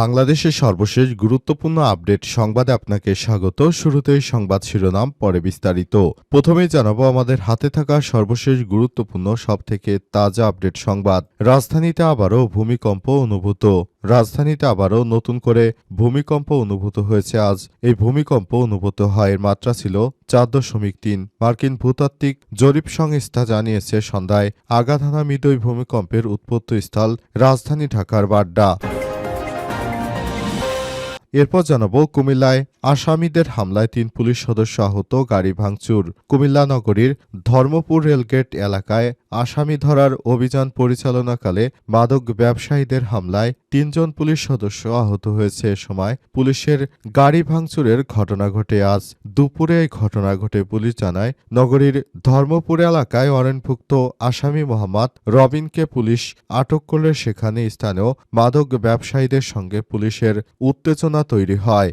বাংলাদেশের সর্বশেষ গুরুত্বপূর্ণ আপডেট সংবাদে আপনাকে স্বাগত। শুরুতেই সংবাদ শিরোনাম, পরে বিস্তারিত। প্রথমেই জানাব, আমাদের হাতে থাকা সর্বশেষ গুরুত্বপূর্ণ, সবথেকে তাজা আপডেট সংবাদ। রাজধানীতে আবারও ভূমিকম্প অনুভূত। রাজধানীতে আবারও নতুন করে ভূমিকম্প অনুভূত হয়েছে আজ। এই ভূমিকম্প অনুভূত হয় এর মাত্রা ছিল চার দশমিক তিন। মার্কিন ভূতাত্ত্বিক জরিপ সংস্থা জানিয়েছে, সন্ধ্যায় আগাধানা মৃদুই ভূমিকম্পের উৎপত্তিস্থল রাজধানী ঢাকার বাড্ডা। এরপর জানাব কুমিল্লায় আসামিদের হামলায় তিন পুলিশ সদস্য আহত, গাড়ি ভাঙচুর। কুমিল্লা নগরীর ধর্মপুর রেলগেট এলাকায় আসামি ধরার অভিযান পরিচালনাকালে মাদক ব্যবসায়ীদের হামলায় তিনজন পুলিশ সদস্য আহত হয়েছে এ সময়। পুলিশের গাড়ি ভাঙচুরের ঘটনা ঘটে। আজ দুপুরে এই ঘটনা ঘটে পুলিশ জানায়, নগরীর ধর্মপুর এলাকায় অরেনভুক্ত আসামি মোহাম্মদ রবিনকে পুলিশ আটক করলে সেখানে স্থানীয় মাদক ব্যবসায়ীদের সঙ্গে পুলিশের উত্তেজনা তৈরি হয়।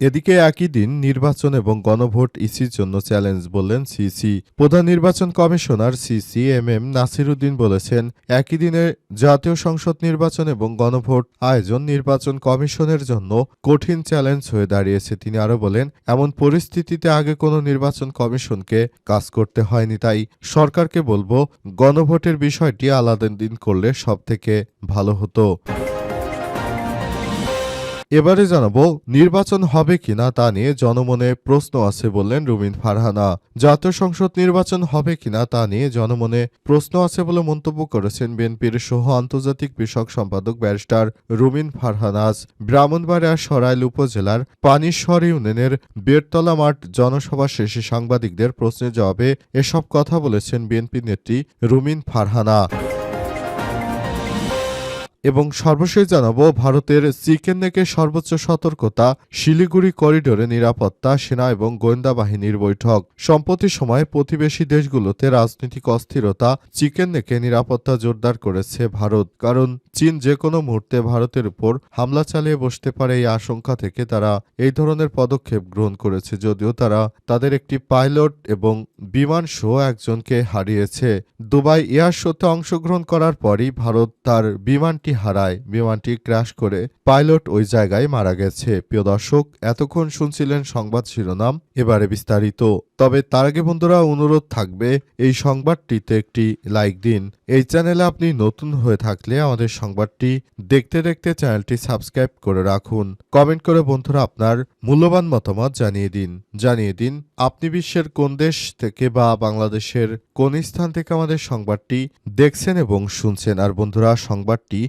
এদিকে একই দিন নির্বাচন এবং গণভোট ইসির জন্য চ্যালেঞ্জ বললেন সিসি। প্রধান নির্বাচন commissioner CEC M M Nasiruddin বলেছেন, একই দিনে জাতীয় সংসদ নির্বাচন এবং গণভোট আয়োজন নির্বাচন কমিশনের জন্য কঠিন চ্যালেঞ্জ হয়ে দাঁড়িয়েছে। তিনি আরও বলেন, এমন পরিস্থিতিতে আগে কোনো নির্বাচন কমিশনকে কাজ করতে হয়নি, তাই সরকারকে বলব গণভোটের বিষয়টি আলাদা দিন করলে সবথেকে ভালো হতো। এবারে জানাব, নির্বাচন হবে কিনা তা নিয়ে জনমনে প্রশ্ন আছে বললেন রুমিন ফারহানা। জাতীয় সংসদ নির্বাচন হবে কিনা তা নিয়ে জনমনে প্রশ্ন আছে বলে মন্তব্য করেছেন বিএনপির সহ আন্তর্জাতিক বিষয়ক সম্পাদক ব্যারিস্টার রুমিন ফারহানাজ ব্রাহ্মণবাড়িয়া সরাইল উপজেলার পানিশ্বর ইউনিয়নের বেরতলা মাঠ জনসভা শেষে সাংবাদিকদের প্রশ্নের জবাবে এসব কথা বলেছেন বিএনপি নেত্রী রুমিন ফারহানা। এবং সর্বশেষ জানাব, ভারতের চিকেন নেকে সর্বোচ্চ সতর্কতা, শিলিগুড়ি করিডোরে নিরাপত্তা, সেনা এবং গোয়েন্দা বাহিনীর বৈঠক। সম্প্রতি সময়ে প্রতিবেশী দেশগুলোতে রাজনৈতিক অস্থিরতা চিকেন নিরাপত্তা জোরদার করেছে ভারত। কারণ চীন যে কোনো মুহূর্তে ভারতের উপর হামলা চালিয়ে বসতে পারে এই আশঙ্কা থেকে তারা এই ধরনের পদক্ষেপ গ্রহণ করেছে, যদিও তারা তাদের একটি পাইলট এবং বিমান শো একজনকে হারিয়েছে। দুবাই এয়ার শোতে অংশগ্রহণ করার পরই ভারত তার বিমানটি হারায় বিমানটি ক্র্যাশ করে পাইলট ওই জায়গায় মারা গেছে। প্রিয় দর্শক, এতক্ষণ শুনছিলেন সংবাদ শিরোনাম, এবারে বিস্তারিত। তবে তার আগে বন্ধুরা, অনুরোধ থাকবে, এই সংবাদটিতে একটি লাইক দিন। এই চ্যানেলে আপনি নতুন হয়ে থাকলে আমাদের সংবাদটি দেখতে দেখতে চ্যানেলটি সাবস্ক্রাইব করে রাখুন। কমেন্ট করে বন্ধুরা আপনার মূল্যবান মতামত জানিয়ে দিন। জানিয়ে দিন, আপনি বিশ্বের কোন দেশ থেকে বা বাংলাদেশের কোন স্থান থেকে আমাদের সংবাদটি দেখছেন এবং শুনছেন। আর বন্ধুরা, সংবাদটি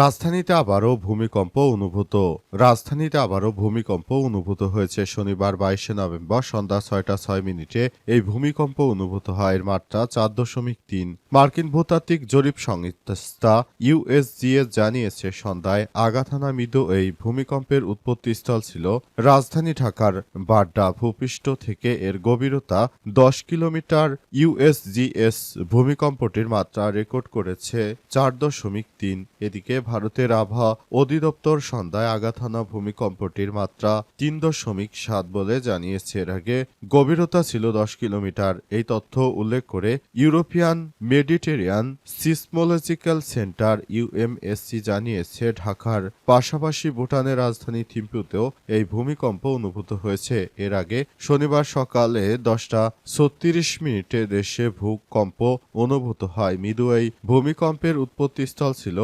রাজধানীতে আবারও ভূমিকম্প অনুভূত। রাজধানীতে আবারও ভূমিকম্প অনুভূত হয়েছে। শনিবার বাইশে নভেম্বর সন্ধ্যা ছয়টা ছয় মিনিটে এই ভূমিকম্প অনুভূত হয়। এর মাত্রা চার দশমিক তিন। মার্কিন ভূতাত্ত্বিক জরিপ সংস্থা ইউএসজিএস জানিয়েছে, সন্ধ্যায় আগাথানা মৃদু এই ভূমিকম্পের উৎপত্তিস্থল ছিল রাজধানী ঢাকার বাড্ডা। ভূপৃষ্ঠ থেকে এর গভীরতা দশ কিলোমিটার। ইউএসজিএস ভূমিকম্পটির মাত্রা রেকর্ড করেছে চার দশমিক তিন। এদিকে ভারতের আবহাওয়া অধিদপ্তর সন্ধ্যায় আগাথানা ভূমিকম্পটির মাত্রা তিন দশমিক সাত বলে জানিয়েছে। এর আগে গভীরতা ছিল দশ কিলোমিটার। এই তথ্য উল্লেখ করে European Mediterranean Seismological Centre EMSC জানিয়েছে, ঢাকার পাশাপাশি ভুটানের রাজধানী থিম্পুতেও এই ভূমিকম্প অনুভূত হয়েছে। এর আগে শনিবার সকালে দশটা ছত্রিশ মিনিটে দেশে ভূকম্প অনুভূত হয়। মৃদু এই ভূমিকম্পের উৎপত্তিস্থল ছিল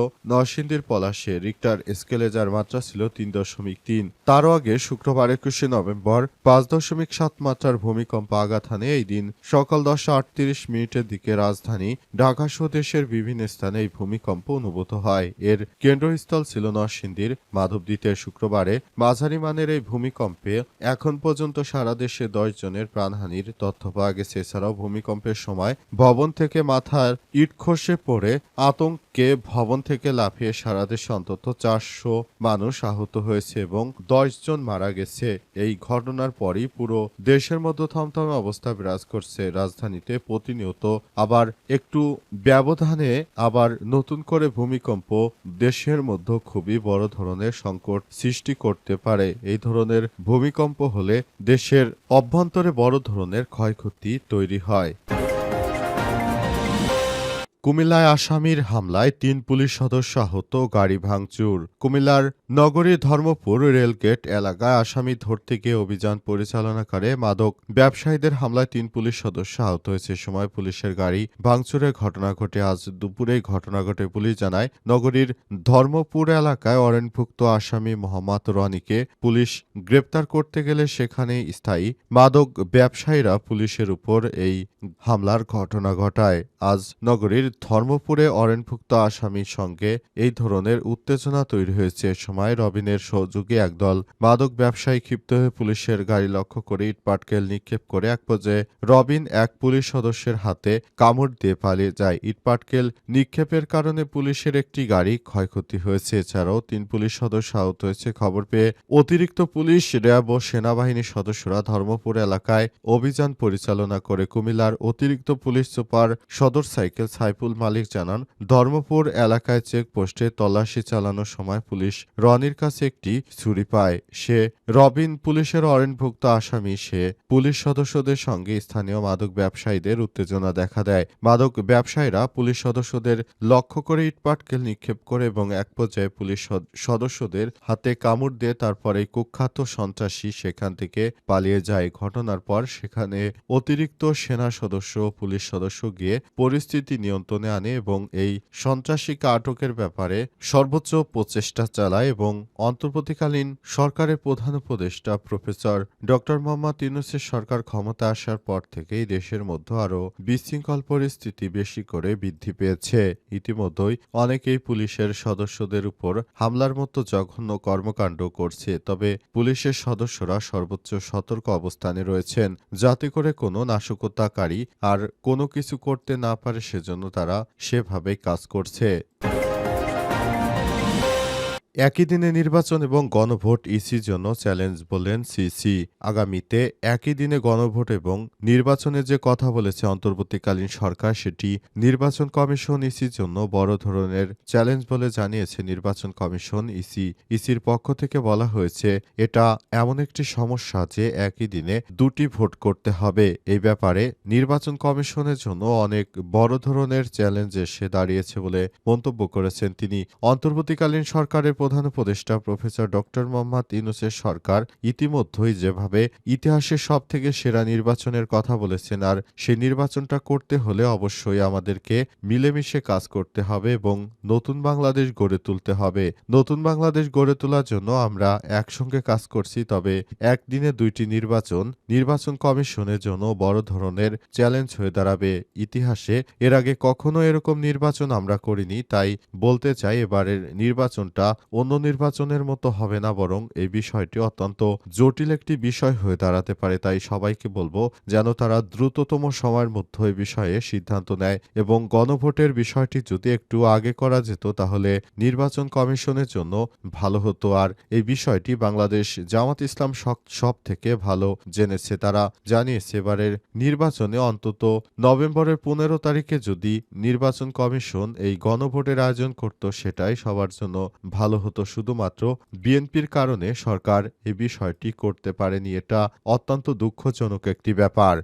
নরসিংদীর পলাশে রিক্টার স্কেলে যার মাত্রা ছিল তিন দশমিক তিন। তারও আগে শুক্রবার একুশে নভেম্বর পাঁচ দশমিক সাত মাত্রার ভূমিকম্প আঘাত হানে এই দিন সকাল দশটা আটত্রিশ মিনিটের দিকে রাজধানী ঢাকা সহ দেশের বিভিন্ন স্থানে এই ভূমিকম্প অনুভূত হয়। এর কেন্দ্রস্থল ছিল নরসিংদীর। মাধবদ্বীপের শুক্রবারে মাঝারি মানের এই ভূমিকম্পে এখন পর্যন্ত সারা দেশে দশ জনের প্রাণহানির তথ্য পাওয়া গেছে। এছাড়াও ভূমিকম্পের সময় ভবন থেকে মাথার ইট খসে পড়ে আতঙ্ক কে ভবন থেকে লাফিয়ে সারা দেশে অন্তত চারশো মানুষ আহত হয়েছে এবং দশ জন মারা গেছে। এই ঘটনার পরই পুরো দেশের মধ্যে থমথমে অবস্থা বিরাজ করছে রাজধানীতে প্রতিনিয়ত। আবার একটু ব্যবধানে আবার নতুন করে ভূমিকম্প দেশের মধ্যে খুবই বড় ধরনের সংকট সৃষ্টি করতে পারে। এই ধরনের ভূমিকম্প হলে দেশের অভ্যন্তরে বড় ধরনের ক্ষয়ক্ষতি তৈরি হয়। কুমিল্লায় আসামির হামলায় তিন পুলিশ সদস্য আহত, গাড়ি ভাঙচুর। কুমিল্লার নগরীর ধর্মপুর রেলগেট এলাকায় আসামি ধরতে গিয়ে অভিযান পরিচালনাকারে মাদক ব্যবসায়ীদের হামলায় তিন পুলিশ সদস্য আহত হয়েছে। সময় পুলিশের গাড়ি ভাঙচুরের ঘটনা ঘটে। আজ দুপুরে ঘটনা ঘটে পুলিশ জানায়, নগরীর ধর্মপুর এলাকায় অরেনভুক্ত আসামি মোহাম্মদ রনিকে পুলিশ গ্রেপ্তার করতে গেলে সেখানে স্থায়ী মাদক ব্যবসায়ীরা পুলিশের উপর এই হামলার ঘটনা ঘটায়। আজ নগরীর ধর্মপুরে অরেনভুক্ত আসামির সঙ্গে এই ধরনের উত্তেজনা তৈরি হয়েছে এ সময় রবিনের সহযোগী একদল মাদক ব্যবসায়ী ক্ষিপ্ত হয়ে পুলিশের গাড়ি লক্ষ্য করে ইটপাটকেল নিক্ষেপ করে এক পর্যায়ে রবিন এক পুলিশ সদস্যের হাতে কামড় দিয়ে পালিয়ে যায়। ইটপাটকেল নিক্ষেপের কারণে পুলিশের একটি গাড়ি ক্ষয়ক্ষতি হয়েছে। এছাড়াও তিন পুলিশ সদস্য আহত হয়েছে। খবর পেয়ে অতিরিক্ত পুলিশ, র্যাব ও সেনাবাহিনীর সদস্যরা ধর্মপুর এলাকায় অভিযান পরিচালনা করে। কুমিল্লার অতিরিক্ত পুলিশ সুপার সদর সাইকেল সাইফুল মালিক জানান, ধর্মপুর এলাকায় চেকপোস্টে তল্লাশি চালানোর সময় পুলিশ রনির কাছে একটি ছুরি পায়। সে রবিন পুলিশের অরেনভুক্ত আসামি। সে পুলিশ সদস্যদের সঙ্গে স্থানীয় মাদক ব্যবসায়ীদের উত্তেজনা দেখা দেয়। মাদক ব্যবসায়ীরা পুলিশ সদস্যদের লক্ষ্য করে ইটপাটকেল নিক্ষেপ করে এবং এক পর্যায়ে পুলিশ সদ- সদস্যদের হাতে কামড় দিয়ে তারপরে কুখ্যাত সন্ত্রাসী সেখান থেকে পালিয়ে যায়। ঘটনার পর সেখানে অতিরিক্ত সেনা সদস্য পুলিশ সদস্য গিয়ে পরিস্থিতি নিয়ন্ত্রণে আনে এবং এই সন্ত্রাসীকে আটকের ব্যাপারে সর্বোচ্চ প্রচেষ্টা চালায় এবং অন্তর্বর্তীকালীন সরকারের প্রধান উপদেষ্টা প্রফেসর ডক্টর মোহাম্মদ ইউনুসের সরকার ক্ষমতা আসার পর থেকেই দেশের মধ্যে আরও বিশৃঙ্খল পরিস্থিতি বেশি করে বৃদ্ধি পেয়েছে। ইতিমধ্যেই অনেকেই পুলিশের সদস্যদের উপর হামলার মতো জঘন্য কর্মকাণ্ড করছে, তবে পুলিশের সদস্যরা সর্বোচ্চ সতর্ক অবস্থানে রয়েছেন। যাতে করে কোনো নাশকতাকারী আর কোনো কিছু করতে না পারে, সেজন্য তারা সেভাবে কাজ করছে। একই দিনে নির্বাচন এবং গণভোট ইসির জন্য চ্যালেঞ্জ বললেন সিসি। আগামীতে একই দিনে গণভোট এবং নির্বাচনের যে কথা বলেছে অন্তর্বর্তীকালীন সরকার, সেটি নির্বাচন কমিশন ইসির জন্য বড় ধরনের চ্যালেঞ্জ বলে জানিয়েছে নির্বাচন কমিশন ইসি। ইসির পক্ষ থেকে বলা হয়েছে, এটা এমন একটি সমস্যা যে একই দিনে দুটি ভোট করতে হবে। এই ব্যাপারে নির্বাচন কমিশনের জন্য অনেক বড় ধরনের চ্যালেঞ্জ এসে দাঁড়িয়েছে বলে মন্তব্য করেছেন তিনি। অন্তর্বর্তীকালীন সরকারের প্রধান উপদেষ্টা প্রফেসর ডক্টর মোহাম্মদ ইউনুসের সরকার ইতিমধ্যেই যেভাবে ইতিহাসের সব থেকে সেরা নির্বাচনের কথা বলেছেন আর সেই নির্বাচনটা করতে হলে অবশ্যই আমাদেরকে মিলেমিশে কাজ করতে হবে এবং নতুন বাংলাদেশ গড়ে তুলতে হবে। নতুন বাংলাদেশ গড়ে তোলার জন্য আমরা একসঙ্গে কাজ করছি, তবে একদিনে দুইটি নির্বাচন নির্বাচন কমিশনের জন্য বড় ধরনের চ্যালেঞ্জ হয়ে দাঁড়াবে। ইতিহাসে এর আগে কখনো এরকম নির্বাচন আমরা করিনি, তাই বলতে চাই এবারের নির্বাচনটা অন্য নির্বাচনের মতো হবে না বরং এই বিষয়টি অত্যন্ত জটিল একটি বিষয় হয়ে দাঁড়াতে পারে, তাই সবাইকে বলব যেন তারা দ্রুততম সময়ের মধ্যে এই বিষয়ে সিদ্ধান্ত নেয় এবং গণভোটের বিষয়টি যদি একটু আগে করা যেত, তাহলে নির্বাচন কমিশনের জন্য ভালো হতো। আর এই বিষয়টি বাংলাদেশ জামাত ইসলাম সব থেকে ভালো জেনেছে। তারা জানিয়েছে, এবারের নির্বাচনে অন্তত নভেম্বরের পনেরো তারিখে যদি নির্বাচন কমিশন এই গণভোটের আয়োজন করত, সেটাই সবার জন্য ভালো হতো শুধুমাত্র বিএনপির কারণে সরকার এই বিষয়টি করতে পারেনি। এটা অত্যন্ত দুঃখজনক একটি ব্যাপার।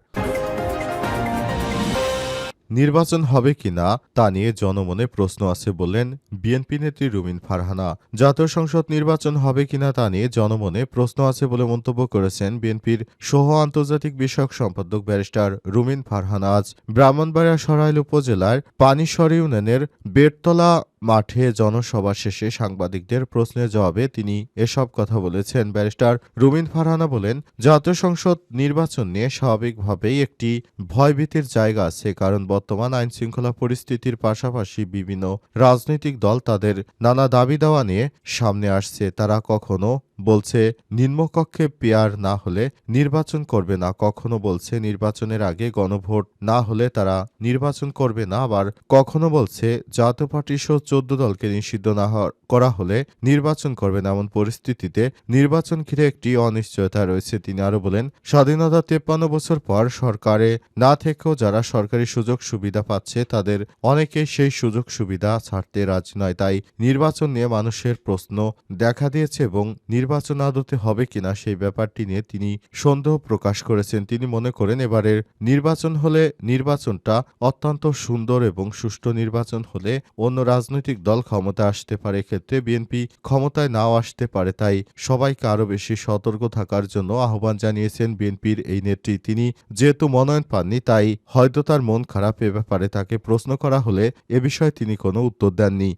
নির্বাচন হবে কিনা তা নিয়ে জনমনে প্রশ্ন আছে বললেন বিএনপি নেত্রী রুমিন ফারহানা। জাতীয় সংসদ নির্বাচন হবে কিনা তা নিয়ে জনমনে প্রশ্ন আছে বলে মন্তব্য করেছেন বিএনপির সহ আন্তর্জাতিক বিষয়ক সম্পাদক ব্যারিস্টার রুমিন ফারহানা। আজ ব্রাহ্মণবাড়িয়া সরাইল উপজেলার পানিশ্বর ইউনিয়নের বেড়তলা মাঠে জনসভা শেষে সাংবাদিকদের প্রশ্নের জবাবে তিনি এসব কথা বলেছেন। ব্যারিস্টার রুমিন ফারহানা বলেন, জাতীয় সংসদ নির্বাচন নিয়ে স্বাভাবিকভাবেই একটি ভয়ভীতির জায়গা আছে, কারণ বর্তমান আইন শৃঙ্খলা পরিস্থিতির পাশাপাশি বিভিন্ন রাজনৈতিক দল তাদের নানা দাবি দাওয়া নিয়ে সামনে আসছে। তারা কখনো বলছে, নিম্নকক্ষে পেয়ার না হলে নির্বাচন করবে না। কখনো বলছে, নির্বাচনের আগে গণভোট না হলে তারা নির্বাচন করবে না। আবার কখনো বলছে, জাতীয় পার্টি সহ চোদ্দ দলকে নিষিদ্ধ না করা হলে নির্বাচন করবে না। এমন পরিস্থিতিতে নির্বাচন ঘিরে একটি অনিশ্চয়তা রয়েছে। তিনি আরও বলেন, স্বাধীনতা তেপ্পান্ন বছর পর সরকারে না থেকেও যারা সরকারি সুযোগ সুবিধা পাচ্ছে, তাদের অনেকেই সেই সুযোগ সুবিধা ছাড়তে রাজি নয়। তাই নির্বাচন নিয়ে মানুষের প্রশ্ন দেখা দিয়েছে এবং নির্বাচন আদতে হবে কিনা সেই ব্যাপারটি নিয়ে তিনি সন্দেহ প্রকাশ করেছেন। তিনি মনে করেন এবারের নির্বাচন হলে নির্বাচনটা অত্যন্ত সুন্দর এবং সুষ্ঠু নির্বাচন হলে অন্য রাজনৈতিক দল ক্ষমতা আসতে পারে। ক্ষেত্রে বিএনপি ক্ষমতায় নাও আসতে পারে, তাই সবাইকে আরও বেশি সতর্ক থাকার জন্য আহ্বান জানিয়েছেন বিএনপির এই নেত্রী। তিনি যেহেতু মনোনয়ন পাননি, তাই হয়তো তার মন খারাপ এ ব্যাপারে তাকে প্রশ্ন করা হলে এ বিষয়ে তিনি কোনো উত্তর দেননি।